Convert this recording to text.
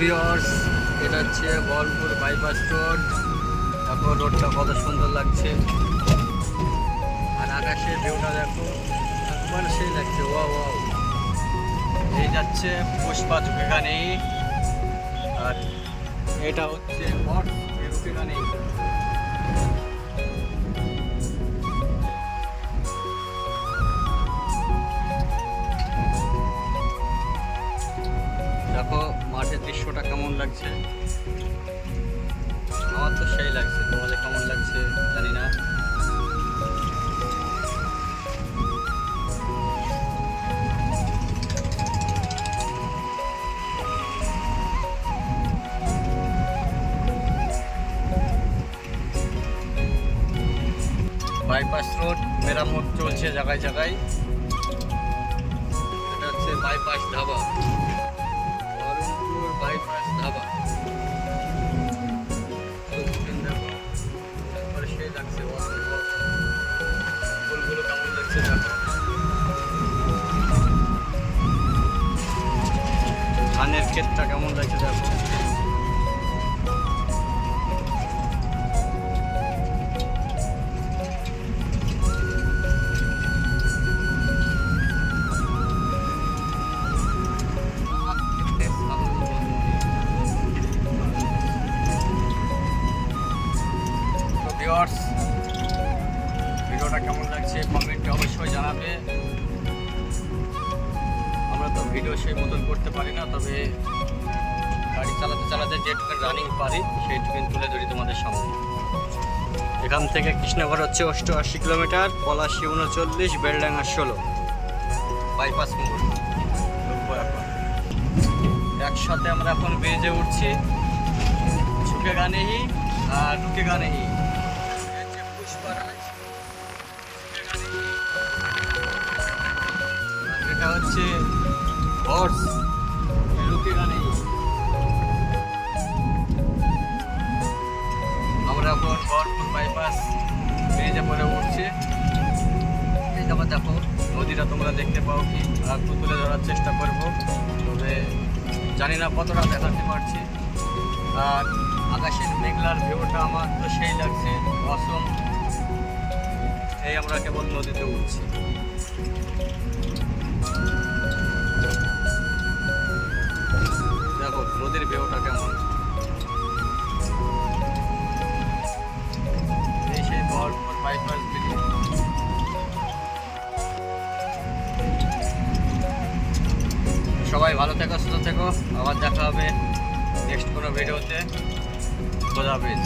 Viewers এটা হচ্ছে Baharampur bypass road দেখো রোডটা কত সুন্দর লাগছে। আর আকাশের ভিউটা দেখো, একবার সেই লাগছে ওয়া ওয়া এই যাচ্ছে পুষ্পা ঝুঁকেগা নেই আর এটা হচ্ছে হট রুকেগা দেখো মাঠের দৃশ্যটা কেমন লাগছে? আমার তো সেই লাগছে, তোমাদের কেমন লাগছে জানি না। বাইপাস রোড মেরামত চলছে জায়গায় জায়গায়। এটা হচ্ছে বাইপাস ধাবা। ক্ষেতটা কেমন লাগছে দেখো। ভিডিওটা কেমন লাগছে? কমেন্টে অবশ্যই জানাবে। ভিডিও সেই মতন করতে পারি না, তবে গাড়ি চালাতে চালাতে যেটুকুন রানিং পারি সেইটুকুন তুলে ধরি তোমাদের সামনে। এখান থেকে কৃষ্ণগড় হচ্ছে অষ্টআশি কিলোমিটার, পলাশি উনচল্লিশ বেলডাঙ্গা ষোলো। বাইপাস একসাথে আমরা এখন বেজে উঠছি। ঝুঁকে গানেহি আর ঢুকে গানেহি। হর্স লুকে গানেহি আমরা এখন বহরমপুর বাইপাস ব্রিজে পরে উঠছি এই দেখো দেখো, নদীটা তোমরা দেখতে পাও কি? আর তুলে ধরার চেষ্টা করব। তবে জানি না কতটা দেখাতে পারছি। আর আকাশের মেঘলার ভিউটা আমার তো সেই লাগছে। অসম এই আমরা কেবল নদীতে উঠছি। নদীর কেমন? এই সেই বহরমপুর বাইপাস ব্রিজ সবাই ভালো থেকো, সুস্থ থেকো। আবার দেখা হবে নেক্সট কোনো ভিডিওতে। খোদা হাফেজ।